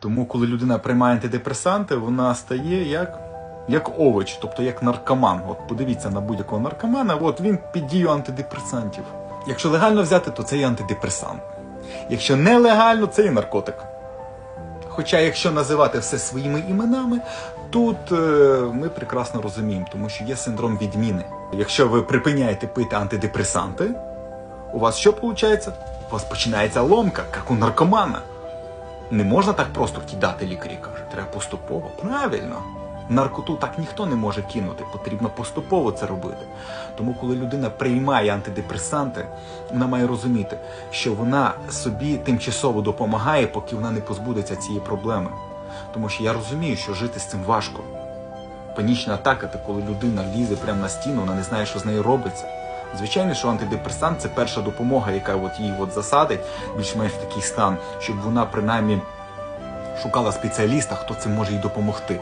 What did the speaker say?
Тому, коли людина приймає антидепресанти, вона стає як, як овоч, тобто як наркоман. От подивіться на будь-якого наркомана, от він під дією антидепресантів. Якщо легально взяти, то це є антидепресант. Якщо нелегально, це є наркотик. Хоча, якщо називати все своїми іменами, тут е, ми прекрасно розуміємо, тому що є синдром відміни. Якщо ви припиняєте пити антидепресанти, у вас що виходить? У вас починається ломка, як у наркомана. Не можна так просто кидати лікарі кажуть, треба поступово. Правильно. Наркоту так ніхто не може кинути, потрібно поступово це робити. Тому, коли людина приймає антидепресанти, вона має розуміти, що вона собі тимчасово допомагає, поки вона не позбудеться цієї проблеми. Тому що я розумію, що жити з цим важко. Панічна атака це коли людина лізе прямо на стіну, вона не знає, що з нею робиться. Звичайно, що антидепресант це перша допомога, яка от її от засадить більш-менш в такий стан, щоб вона принаймні шукала спеціаліста, хто цим може їй допомогти.